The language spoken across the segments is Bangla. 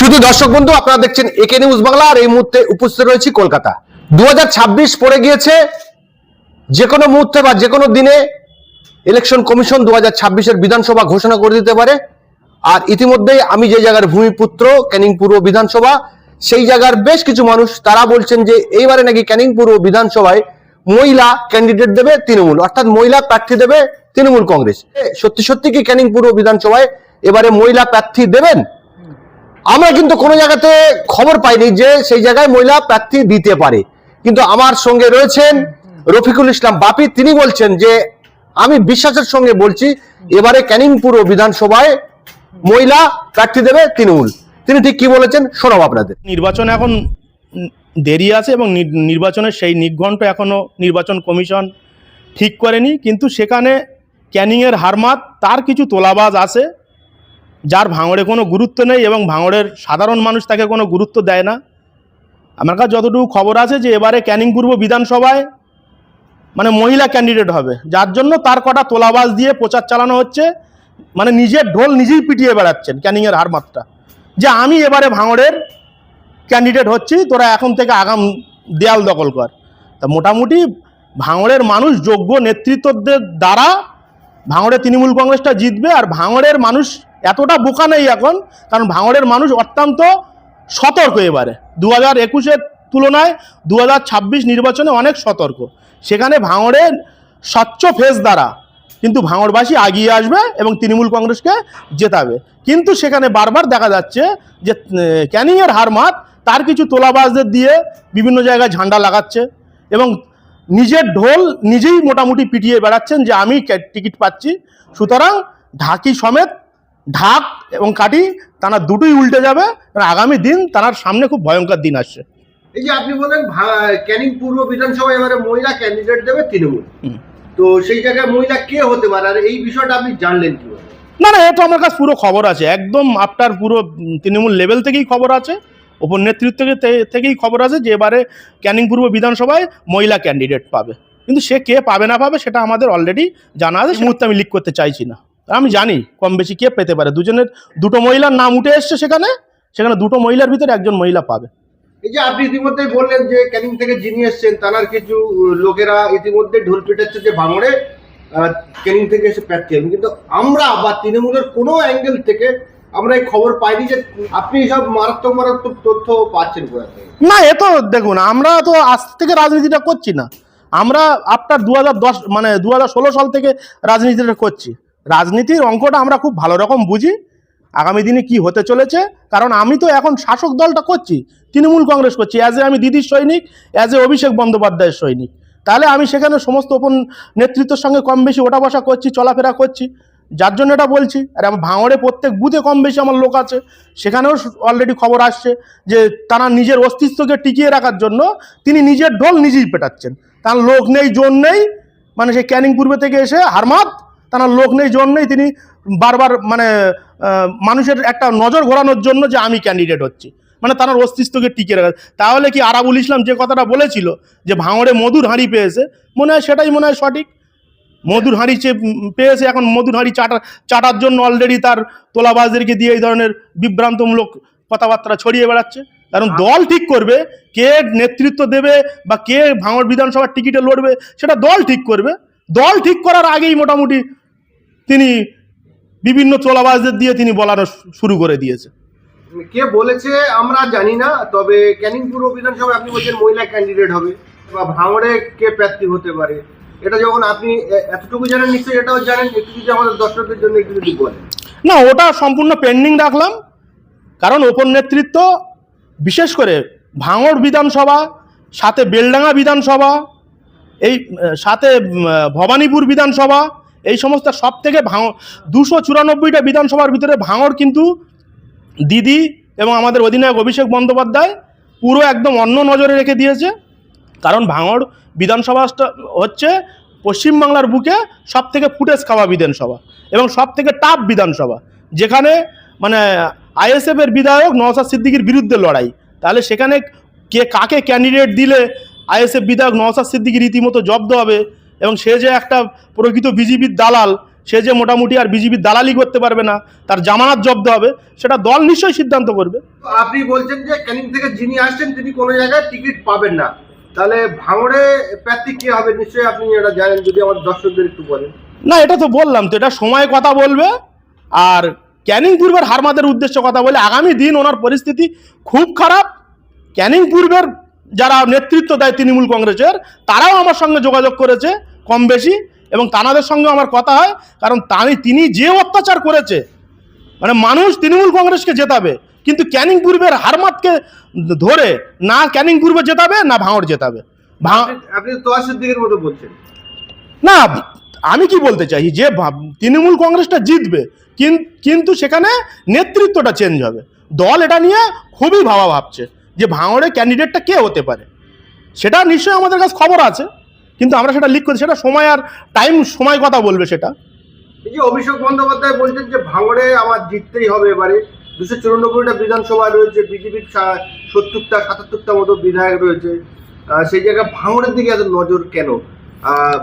শুধু দর্শক বন্ধু, আপনারা দেখছেন একে নিউজ বাংলা, আর এই মুহূর্তে উপস্থিত রয়েছি কলকাতা। দু হাজার ছাব্বিশ পড়ে গিয়েছে, যে কোনো মুহূর্তে বা যে কোনো দিনে ইলেকশন কমিশন দু হাজার বিধানসভা ঘোষণা করে দিতে পারে। আর ইতিমধ্যেই আমি যে জায়গার ভূমিপুত্র ক্যানিং পূর্ব বিধানসভা, সেই জায়গার বেশ কিছু মানুষ, তারা বলছেন যে এইবারে নাকি ক্যানিং পূর্ব বিধানসভায় মহিলা ক্যান্ডিডেট দেবে তৃণমূল, অর্থাৎ মহিলা প্রার্থী দেবে তৃণমূল কংগ্রেস। সত্যি সত্যি কি ক্যানিং পূর্ব বিধানসভায় এবারে মহিলা প্রার্থী দেবেন? আমরা কিন্তু কোনো জায়গাতে খবর পাইনি যে সেই জায়গায় মহিলা প্রার্থী দিতে পারে। কিন্তু আমার সঙ্গে রয়েছেন রফিকুল ইসলাম বাপি। তিনি বলছেন যে, আমি বিশ্বাসের সঙ্গে বলছি, এবারে ক্যানিংপুর বিধানসভায় মহিলা প্রার্থী দেবে তৃণমূল। তিনি ঠিক কি বলেছেন শোনাব আপনাদের। নির্বাচন এখন দেরি আছে এবং নির্বাচনের সেই নিঘণ্ট এখনও নির্বাচন কমিশন ঠিক করেনি। কিন্তু সেখানে ক্যানিংয়ের হারমাত তার কিছু তোলাবাজ আছে। যার ভাঙড়ে কোনো গুরুত্ব নেই এবং ভাঙড়ের সাধারণ মানুষ তাকে কোনো গুরুত্ব দেয় না। আমার কাছে যতটুকু খবর আছে যে এবারে ক্যানিং পূর্ব বিধানসভায় মানে মহিলা ক্যান্ডিডেট হবে। যার জন্য তার কটা তোলাবাজ দিয়ে প্রচার চালানো হচ্ছে। মানে নিজের ঢোল নিজেই পিটিয়ে বেড়াচ্ছেন ক্যানিংয়ের হারমাতটা। যে আমি এবারে ভাঙড়ের ক্যান্ডিডেট হচ্ছি, তোরা এখন থেকে আগাম দেয়াল দখল কর। তা মোটামুটি ভাঙড়ের মানুষ যোগ্য নেতৃত্বদের দ্বারা ভাঙড়ের তৃণমূল কংগ্রেসটা জিতবে আর ভাঙড়ের মানুষ এতটা বোকা নেই এখন, কারণ ভাঙড়ের মানুষ অত্যন্ত সতর্ক এবারে। দু হাজার একুশের তুলনায় দু হাজার ছাব্বিশ নির্বাচনে অনেক সতর্ক। সেখানে ভাঙড়ের স্বচ্ছ ফেস দ্বারা কিন্তু ভাঙড়বাসী আগিয়ে আসবে এবং তৃণমূল কংগ্রেসকে জেতাবে। কিন্তু সেখানে বারবার দেখা যাচ্ছে যে ক্যানিংয়ের হারমাত তার কিছু তোলাবাজদের দিয়ে বিভিন্ন জায়গায় ঝান্ডা লাগাচ্ছে এবং নিজের ঢোল নিজেই মোটামুটি পিটিয়ে বেড়াচ্ছেন যে আমি টিকিট পাচ্ছি। সুতরাং ঢাকি সমেত ঢাক এবং কাটি তারা দুটোই উল্টে যাবে। আর আগামী দিন তার সামনে খুব ভয়ঙ্কর দিন আসছে। এই যে আপনি বলেন ক্যানিং পূর্ব বিধানসভায় এবারে মহিলা ক্যান্ডিডেট দেবে তৃণমূল। তো সেই জায়গায় মহিলা কে হতে পারে? আর এই বিষয়টা আপনি জানলেন কি না না এটা আমার কাছে পুরো খবর আছে। একদম আপনার পুরো তৃণমূল লেভেল থেকেই খবর আছে। ওপর নেতৃত্ব থেকে থেকেই খবর আছে যে এবারে ক্যানিং পূর্ব বিধানসভায় মহিলা ক্যান্ডিডেট পাবে। কিন্তু সে কে পাবে না পাবে সেটা আমাদের অলরেডি জানা আছে। মুহূর্তে আমি লিক করতে চাইছি না। আমি জানি কম বেশি কে পেতে পারে। দুজনের দুটো মহিলার নাম উঠে এসছে সেখানে সেখানে দুটো মহিলার ভিতরে একজন মহিলা পাবে। এই যে আপনি ইতিমধ্যেই বললেন যে ক্যানিং থেকে যিনি এসছেন তার কিছু লোকেরা ইতিমধ্যে ঢোল পিটাচ্ছে যে ভাঙড়ে ক্যানিং থেকে এসে প্রার্থী কিন্তু আমরা বা তৃণমূলের কোনো অ্যাঙ্গেল থেকে আমরা এই খবর পাইনি যে আপনি সব মারাত্মক মারাত্মক তথ্য পাচ্ছেন না, এ তো দেখুন, আমরা তো আজ থেকে রাজনীতিটা করছি না। আমরা আপনার দু মানে দু হাজার ষোলো সাল থেকে রাজনীতিটা করছি। রাজনীতির অঙ্কটা আমরা খুব ভালো রকম বুঝি। আগামী দিনে কি হতে চলেছে? কারণ আমি তো এখন শাসক দলটা করছি, তৃণমূল কংগ্রেস করছি। অ্যাজ এ আমি দিদির সৈনিক অ্যাজ এ অভিষেক বন্দ্যোপাধ্যায়ের সৈনিক। তাহলে আমি সেখানে সমস্ত ওপন নেতৃত্বের সঙ্গে কম বেশি ওঠা বসা করছি, চলাফেরা করছি। যার জন্য এটা বলছি। আর আমার ভাঙড়ে প্রত্যেক বুথে কম বেশি আমার লোক আছে। সেখানেও অলরেডি খবর আসছে যে তারা নিজের অস্তিত্বকে টিকিয়ে রাখার জন্য তিনি নিজের ঢোল নিজেই পেটাচ্ছেন। তার লোক নেই জোন নেই। মানে সেই ক্যানিং পূর্বে থেকে এসে হারমাত তার লোক নেই জোন নেই। তিনি বারবার মানে মানুষের একটা নজর ঘোরানোর জন্য যে আমি ক্যান্ডিডেট হচ্ছি। মানে তার অস্তিত্বকে টিকিয়ে রাখা। তাহলে কি আরাবুল ইসলাম যে কথাটা বলেছিল, যে ভাঙড়ে মধুর হাঁড়ি পেয়েছে, মনে হয় সেটাই মনে হয় সঠিক। মধুর হাঁড়ি উম, পেয়েছে। এখন মধুর হাঁড়ি চাটা চাটার জন্য অলরেডি তার তোলাবাজদেরকে দিয়ে এই ধরনের বিভ্রান্তমূলক কথাবার্তা ছড়িয়ে বেড়াচ্ছে। কারণ দল ঠিক করবে কে নেতৃত্ব দেবে বা কে ভাঙড় বিধানসভার টিকিটে লড়বে সেটা দল ঠিক করবে। দল ঠিক করার আগেই মোটামুটি তিনি বিভিন্ন তোলাবাজদের দিয়ে তিনি বলানো শুরু করে দিয়েছে। কে বলেছে আমরা জানি না তবে ক্যানিং পূর্ব বিধানসভায় আপনি বলছেন মহিলা ক্যান্ডিডেট হবে বা ভাঙড়ে কে প্রার্থী হতে পারে? এটা যখন আপনি এতটুকু জানেন, নিশ্চয়ই এটাও জানেন, একটু যদি আমাদের দর্শকদের জন্য একটু যদি বলেন। না, ওটা সম্পূর্ণ পেন্ডিং রাখলাম। কারণ ওপর নেতৃত্ব, বিশেষ করে ভাঙড় বিধানসভা, সাথে বেলডাঙ্গা বিধানসভা, এই সাথে ভবানীপুর বিধানসভা, এই সমস্ত সব থেকে ভাঙ, দুশো চুরানব্বইটা বিধানসভার ভিতরে ভাঙড় কিন্তু দিদি এবং আমাদের অধিনায়ক অভিষেক বন্দ্যোপাধ্যায় পুরো একদম অন্য নজরে রেখে দিয়েছে। কারণ ভাঙড় বিধানসভাটা হচ্ছে পশ্চিমবাংলার বুকে সব থেকে ফুটেজ খাওয়া বিধানসভা এবং সব থেকে টাফ বিধানসভা। যেখানে মানে আইএসএফের বিধায়ক নওসাদ সিদ্দিকির বিরুদ্ধে লড়াই। তাহলে সেখানে কে কাকে ক্যান্ডিডেট দিলে আইএসএফ বিধায়ক নওসাদ সিদ্দিকি রীতিমতো জব্দ হবে এবং সে যে একটা প্রকৃত বিজেপির দালাল, সে যে মোটামুটি আর বিজেপির দালালি করতে পারবে না, তার জামানাত জব্দ হবে, সেটা দল নিশ্চয়ই সিদ্ধান্ত করবে। আপনি বলছেন যে ক্যানিং থেকে যিনি আসছেন, তিনি কোনো জায়গায় টিকিট পাবেন না। তাহলে ভাঙড়ে প্রার্থী কে হবে? নিশ্চয়ই আপনি এটা জানেন, যদি আমার দর্শকদের একটু বলেন। না, এটা তো বললাম তো, এটা সময় কথা বলবে। আর ক্যানিং পূর্বের হারমাদের উদ্দেশ্যে কথা বলে আগামী দিন ওনার পরিস্থিতি খুব খারাপ। ক্যানিং পূর্বের যারা নেতৃত্ব দেয় তৃণমূল কংগ্রেসের, তারাও আমার সঙ্গে যোগাযোগ করেছে কম বেশি, এবং তানাদের সঙ্গে আমার কথা হয়, কারণ তানি যে অত্যাচার করেছে মানে মানুষ তৃণমূল কংগ্রেসকে জেতাবে। কিন্তু ক্যানিং পূর্বের হারমাতকে ধরে না ক্যানিং পূর্বে জেতাবে না ভাঙড় জেতাবে। আপনি- মতো বলছেন। না আমি কি বলতে চাই? যে তৃণমূল কংগ্রেসটা জিতবে কিন- কিন্তু সেখানে নেতৃত্বটা চেঞ্জ হবে। দল এটা নিয়ে খুবই ভাবা ভাবছে যে ভাঙড়ে ক্যান্ডিডেটটা কে হতে পারে। সেটা নিশ্চয়ই আমাদের কাছে খবর আছে কিন্তু আমরা সেটা লিখ করছি সেটা সময় আর টাইম সময় কথা বলবে সেটা। এই যে অভিষেক বন্দ্যোপাধ্যায় বলছেন যে ভাঙড়ে আমার জিততেই হবে এবারে। দুশো চুরানব্বইটা বিধানসভা রয়েছে, বিজেপির সত্তরটা, সাতাত্তরটা মতো বিধায়ক রয়েছে। সেই জায়গায় ভাঙড়ের দিকে এত নজর কেন?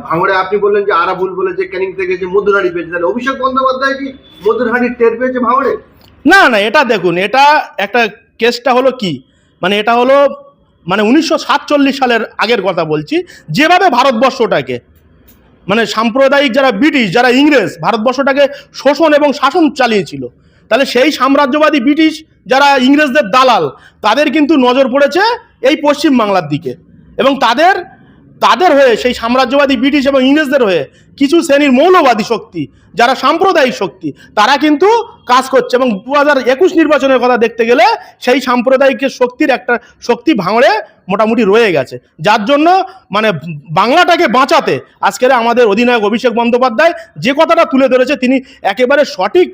ভাঙড়ে আপনি বললেন যে আরাবুল বলে যে ক্যানিং থেকে যে মধুরহাড়ি পেয়েছে। তাহলে অভিষেক বন্দ্যোপাধ্যায় কি মধুরহাড়ি টের পেয়েছে ভাঙড়ে? না না, এটা দেখুন, এটা একটা কেসটা হলো কি? মানে এটা হলো মানে উনিশশো সাতচল্লিশ সালের আগের কথা বলছি, যেভাবে ভারতবর্ষটাকে মানে সাম্প্রদায়িক যারা ব্রিটিশ, যারা ইংরেজ, ভারতবর্ষটাকে শোষণ এবং শাসন চালিয়েছিল তাহলে সেই সাম্রাজ্যবাদী ব্রিটিশ যারা ইংরেজদের দালাল, তাদের কিন্তু নজর পড়েছে এই পশ্চিম বাংলার দিকে। এবং তাদের তাদের হয়ে, সেই সাম্রাজ্যবাদী ব্রিটিশ এবং ইংরেজদের হয়ে কিছু শ্রেণির মৌলবাদী শক্তি, যারা সাম্প্রদায়িক শক্তি, তারা কিন্তু কাজ করছে। এবং দু হাজার একুশ নির্বাচনের কথা দেখতে গেলে সেই সাম্প্রদায়িক শক্তির একটা শক্তি ভাঙড়ে মোটামুটি রয়ে গেছে। যার জন্য মানে বাংলাটাকে বাঁচাতে আজকের আমাদের অধিনায়ক অভিষেক বন্দ্যোপাধ্যায় যে কথাটা তুলে ধরেছে, তিনি একেবারে সঠিক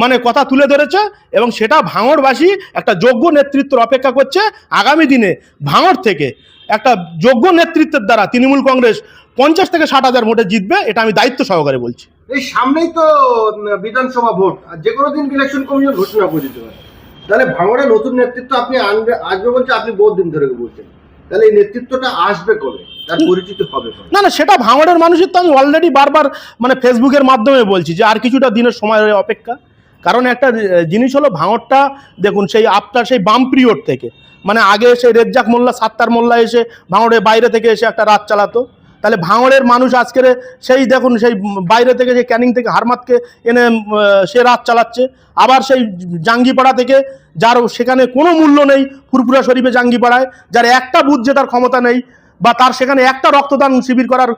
মানে কথা তুলে ধরেছে এবং সেটা ভাঙড়বাসী একটা যোগ্য নেতৃত্বের অপেক্ষা করছে আগামী দিনে ভাঙড় থেকে। একটা যোগ্য নেতৃত্বের দ্বারা তৃণমূল কংগ্রেস পঞ্চাশ থেকে ষাট হাজার ভোটে জিতবে এটা আমি দায়িত্ব সহকারে বলছি। এই সামনেই তো বিধানসভা ভোট। আর যে কোনো দিন ইলেকশন কমিশন ঘোষণা করে দিতে পারে। তাহলে ভাঙড়ে নতুন নেতৃত্ব আপনি আনবে আসবে বলছে আপনি বহুত দিন ধরে বলছেন। তাহলে এই নেতৃত্বটা আসবে কবে? তার পরিচিত হবে না না সেটা ভাঙড়ের মানুষের তো আমি অলরেডি বারবার মানে ফেসবুকের মাধ্যমে বলছি যে আর কিছুটা দিনের সময় অপেক্ষা। কারণ একটা জিনিস হলো ভাঙড়টা দেখুন সেই আফটার সেই বাম পিরিয়ড থেকে। মানে আগে সেই রেজ্জাক মোল্লা, সাত্তার মোল্লা এসে ভাঙড়ের বাইরে থেকে এসে একটা রাত চালাতো। তাহলে ভাঙড়ের মানুষ আজকের সেই, দেখুন সেই বাইরে থেকে যে ক্যানিং থেকে হারমাতকে এনে সে রাত চালাচ্ছে। আবার সেই জাঙ্গিপাড়া থেকে, যার সেখানে কোনো মূল্য নেই ফুরফুরা শরীফে জাঙ্গিপাড়ায়, যার একটা বুথ জেতার ক্ষমতা নেই, বা তার সেখানে একটা রক্তদান শিবির করার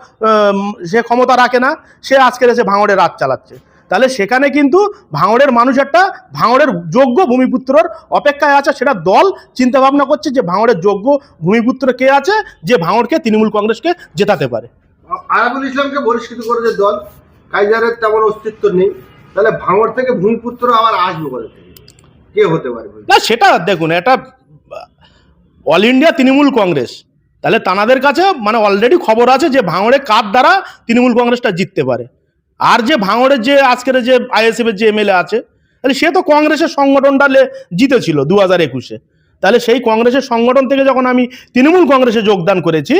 সে ক্ষমতা রাখে না, সে আজকের এসে ভাঙড়ে রাত চালাচ্ছে। তাহলে সেখানে কিন্তু ভাঙড়ের মানুষ একটা ভাঙড়ের যোগ্য ভূমিপুত্রর অপেক্ষায় আছে। সেটা দল চিন্তা ভাবনা করছে যে ভাঙড়ের যোগ্য ভূমিপুত্র কে আছে যে ভাঙড়কে তৃণমূল কংগ্রেসকে জেতাতে পারে। আরাবুল ইসলামকে বহিষ্কৃত করে যে দল। কাইজারের তেমন অস্তিত্ব নেই। তাহলে ভাঙড় থেকে ভূমিপুত্র আবার আসবে বলে কে? হতে পারে না সেটা দেখুন এটা অল ইন্ডিয়া তৃণমূল কংগ্রেস। তাহলে তানাদের কাছে মানে অলরেডি খবর আছে যে ভাঙড়ে কার দ্বারা তৃণমূল কংগ্রেসটা জিততে পারে। আর যে ভাঙড়ের যে, আজকের যে আইএসএফ এর যে এমএলএ আছে, তাহলে সে তো কংগ্রেসের সংগঠনটা জিতেছিল দু হাজার একুশে। তাহলে সেই কংগ্রেসের সংগঠন থেকে যখন আমি তৃণমূল কংগ্রেসে যোগদান করেছি,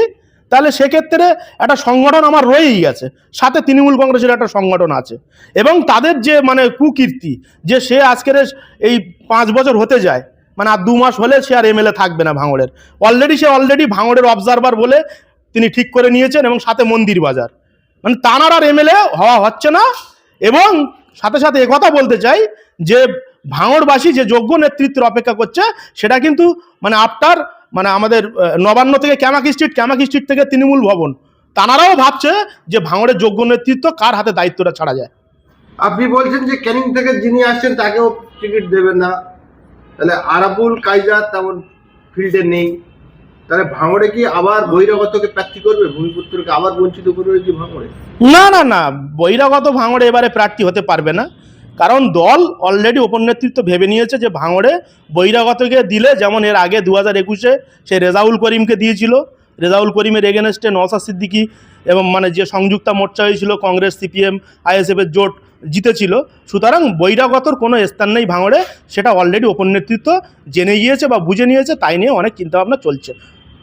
তাহলে সেক্ষেত্রে একটা সংগঠন আমার রয়েই গেছে। সাথে তৃণমূল কংগ্রেসের একটা সংগঠন আছে। এবং তাদের যে মানে কুকীর্তি, যে সে আজকের এই পাঁচ বছর হতে যায় মানে আর দু মাস হলে সে আর এমএলএ থাকবে না ভাঙড়ের। অলরেডি সে অলরেডি ভাঙড়ের অবজারভার বলে তিনি ঠিক করে নিয়েছেন এবং সাথে মন্দির বাজার। মানে তানার আর এমএলএ হওয়া হচ্ছে না। এবং সাথে সাথে একথা বলতে চাই যে ভাঙড়বাসী যে যোগ্য নেতৃত্বের অপেক্ষা করছে, সেটা কিন্তু মানে আফটার মানে আমাদের নবান্ন থেকে ক্যামাক স্ট্রিট ক্যামাক স্ট্রিট থেকে তৃণমূল ভবন, তানারাও ভাবছে যে ভাঙড়ের যোগ্য নেতৃত্ব কার হাতে দায়িত্বটা ছাড়া যায়। আপনি বলছেন যে ক্যানিং থেকে যিনি আসছেন, তাকেও টিকিট দেবেন না। তাহলে আরাবুল, কাইজার তেমন ফিল্ডে নেই। তাহলে ভাঙড়ে কি আবার বহিরাগতকে প্রার্থী করবে? ভূমিপুত্রকে আবার বঞ্চিত করবে কি ভাঙড়ে? না না না, বহিরাগত ভাঙড়ে এবারে প্রার্থী হতে পারবে না। কারণ দল অলরেডি ওপর নেতৃত্ব ভেবে নিয়েছে যে ভাঙড়ে বহিরাগতকে দিলে, যেমন এর আগে দু হাজার একুশে সে রেজাউল করিমকে দিয়েছিল। রেজাউল করিমের এগেনস্টে নওসাদ সিদ্দিকি এবং মানে যে সংযুক্তা মোর্চা হয়েছিল, কংগ্রেস, সিপিএম আইএসএফের জোট জিতেছিল। সুতরাং বহিরাগতর কোনো স্থান নেই ভাঙড়ে, সেটা অলরেডি ওপর নেতৃত্ব জেনে গিয়েছে বা বুঝে নিয়েছে, তাই নিয়ে অনেক চিন্তাভাবনা চলছে।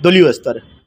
দলীয় স্তরে